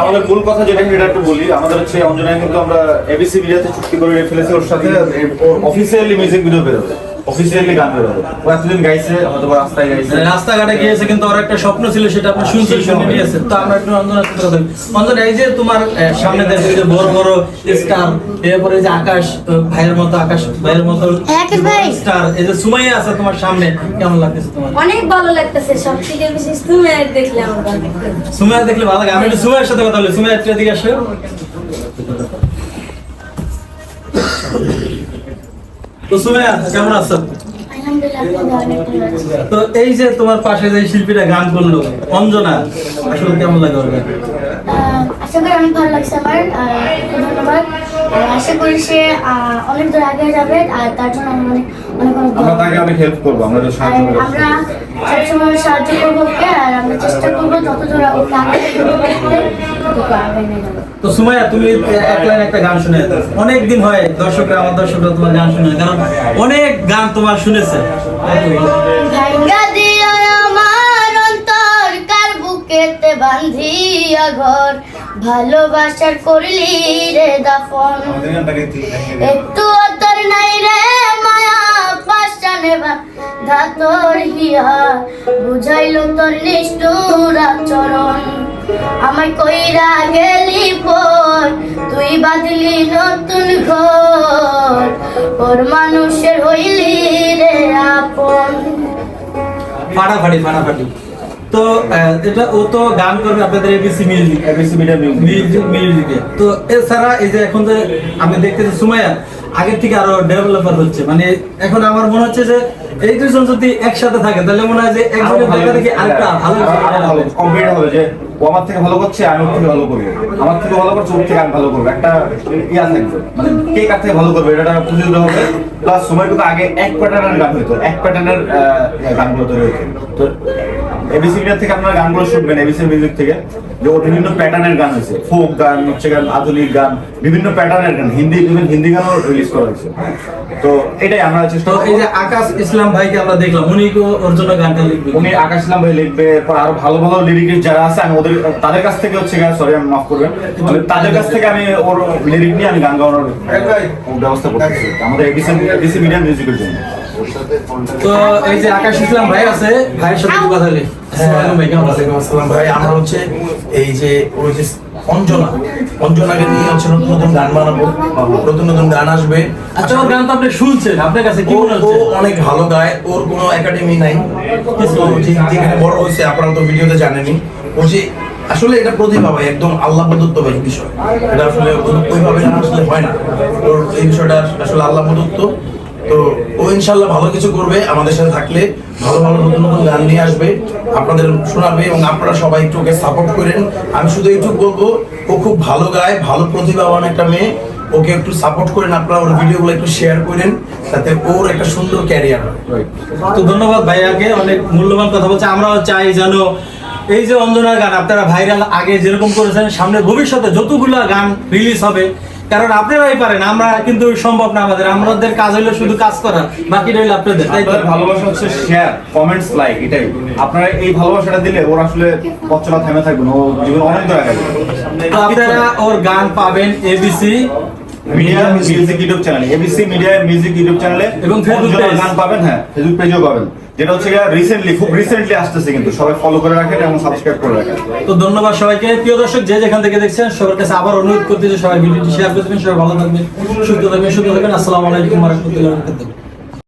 আমাদের কথা যেটা সেটা একটু বলি, আমাদের অঞ্জনায় কিন্তু আমরা এবিসি মিডিয়াতে চুক্তি করে ফেলেছি ওর সাথে অফিসিয়ালি মিউজিক ভিডিও বেরোবে। অফিসিয়ালি গান বেরোবে ও এতদিন গাইছে হয়তো বা রাস্তায় গাইছে। মানে রাস্তাঘাটে গিয়েছে কিন্তু ওর একটা স্বপ্ন ছিল সেটা আপনি শুনছেন শুনে নিয়েছে তো আমরা একটু অঞ্জনার কথা বলি। অঞ্জনা এই যে তোমার সামনে দেখো যে বড় বড় স্টার এরপরে যে আকাশ ভাইয়ের মতো আকাশ ভাইয়ের মতো স্টার এই যে সুমাইয়া আছে তোমার সামনে কেমন লাগতেছে তোমার? অনেক ভালো লাগতেছে সব থেকে বেশি তুমি দেখলে আমার ভালো। সুমাইয়া দেখলে ভালো লাগে। আমি একটু সুমাইয়ের সাথে কথা বলি। সুমাইয়া একটু এদিকে আসো। তো সুমাইয়া, কেমন আছো। তো এই যে তোমার পাশে যে শিল্পীরা গান করল, অঞ্জনা, আসলে কেমন লাগে ওর আশা করি অনেক ভালো লাগছে আমার ধন্যবাদ আশা করি সে অনেক দূর আগে যাবে, আর তার জন্য আমি অনেক আমরা তাকে অনেক হেল্প করব আমরা যদি সাহায্য করব। আমরা সবসময় সাহায্য করব আর আমরা চেষ্টা করব যতদূর তো সুমাইয়া তুমি এক লাইন একটা গান শুনে অনেক দিন হয় দর্শকরা আমার দর্শকরা তোমার গান শুনে কারণ অনেক গান তোমার শুনেছে। বুকেতে বান্ধিয়া ঘর? ভালোবাসার করলি রে দাফন। একটু তোর নাই রে পাশানে তোর হিয়া। বুঝাইল তোর নিষ্ঠুর আচরণ। আমায় কইরা গেলি পর, তুই বাঁধলি নতুন ঘর। ওর মানুষের হইলি রে আপন। ফাটাফাটি ফাটাফাটি। তো এটা ও তো গান করবে আপনাদের ABC music ABC media music তো এছাড়া এই যে এখন যে আমি দেখতেছি সুমাইয়া আগের থেকে আরও ডেভেলপার হচ্ছে। মানে এখন আমার মনে হচ্ছে যে এই দুজন যদি একসাথে থাকে তাহলে মনে হয় যে একজনের দেখা দেখি আরেকটা ভালো হবে। কম্পিট হবে যে ও আমার থেকে ভালো করছে আমি ওর থেকে ভালো করব আমার থেকে ভালো করছে ওর থেকে আমি ভালো করব। একটা ইয়া থাকবে মানে কে কার থেকে ভালো করবে এটা একটা প্রতিযোগিতা হবে। প্লাস সময় কিন্তু আগে এক প্যাটার্নের গান হইতো। এক প্যাটার্নের গানগুলো তৈরি হইতো। তো এবিসি থেকে আপনারা গানগুলো শুনবেন এবিসি মিউজিক থেকে। যে ওর বিভিন্ন প্যাটার্নের গান হয়েছে। ফোক গান হচ্ছে গান আধুনিক গান বিভিন্ন প্যাটার্নের গান। হিন্দি ইভেন হিন্দি গানও রিলিজ করা হয়েছে। তো এটাই আমরা চেষ্টা তো এই যে আকাশ ইসলাম ভাইকে আমরা দেখলাম উনি কি ওর জন্য গানটা লিখবে। উনি আকাশ ইসলাম ভাই লিখবে এরপর আরও ভালো ভালো লিরিকের যারা আছে আমি ওদের তাদের কাছ থেকে হচ্ছে গান সরি আমি মাফ করবেন। তাদের কাছ থেকে আমি ওর লিরিক নিয়ে আমি গান গাওয়ানোর ব্যবস্থা করতেছি। আমাদের এডিসি এডিসি মিডিয়া মিউজিকের জন্য। তো এই যে আকাশ ইসলাম ভাই আছে ভাইয়ের সাথে কথা আসসালামু আলাইকুম, ভাই আমরা হচ্ছে এই যে ওই যে অঞ্জনা অঞ্জনাকে নিয়ে হচ্ছে নতুন নতুন গান বানাবো। নতুন নতুন গান আসবে। আচ্ছা ওর গান তো আপনি শুনছেন আপনার কাছে কি মনে হচ্ছে? অনেক ভালো গায় ওর কোনো একাডেমি নাই। যেখানে বড় হয়েছে আপনারা তো ভিডিওতে জানেনই। ও যে আসলে এটা প্রতিভা ভাই একদম আল্লাহ প্রদত্ত ভাই বিষয়। এটা আসলে ওইভাবে না আসলে হয় না। ওর এই বিষয়টা আসলে আল্লাহ প্রদত্ত। তো ও ইনশাল্লাহ ভালো কিছু করবে আমাদের সাথে থাকলে, ভালো ভালো নতুন নতুন গান নিয়ে আসবে, আপনাদের শোনাবে এবং আপনারা সবাই একটু ওকে সাপোর্ট করেন। আমি শুধু এইটুকু বলব, ও খুব ভালো গায়, ভালো প্রতিভাবান একটা মেয়ে। ওকে একটু সাপোর্ট করেন আপনারা, ওর ভিডিওগুলো একটু শেয়ার করেন, যাতে ওর একটা সুন্দর ক্যারিয়ার তো ধন্যবাদ ভাইয়াকে, অনেক মূল্যবান কথা বলছে। আমরাও চাই যেন এই যে অঞ্জনার গান, আপনারা ভাইরাল আগে যেরকম করেছেন, সামনে ভবিষ্যতে যতগুলো গান রিলিজ হবে কারণ আপনারাই পারেন আমরা কিন্তু সম্ভব না আমাদের আমাদের কাজ হলো শুধু কাজ করা বাকি রইল আপনাদের তাই তো? ভালোবাসা হচ্ছে শেয়ার কমেন্টস লাইক এটাই। আপনারা এই ভালোবাসাটা দিলে ওর আসলে পথ চলা থেমে থাকবে ও জীবন অনেক দূর আগাবে তো আপনারা ওর গান পাবেন ABC media music YouTube channel ABC media music YouTube চ্যানেলে এবং গান পাবেন হ্যাঁ ফেসবুক পেজও পাবেন। যেটা হচ্ছে রিসেন্টলি খুব রিসেন্টলি আসতেছে কিন্তু সবাই ফলো করে রাখেন এবং সাবস্ক্রাইব করে রাখেন। তো ধন্যবাদ সবাইকে। প্রিয় দর্শক যে যেখান থেকে দেখছেন সবার কাছে আবার অনুরোধ করতে যে সবাই ভিডিওটি শেয়ার করবেন সবাই ভালো থাকবেন সুস্থ থাকবেন সুস্থ থাকবেন। আসসালামু আলাইকুম রহমতুল্লাহ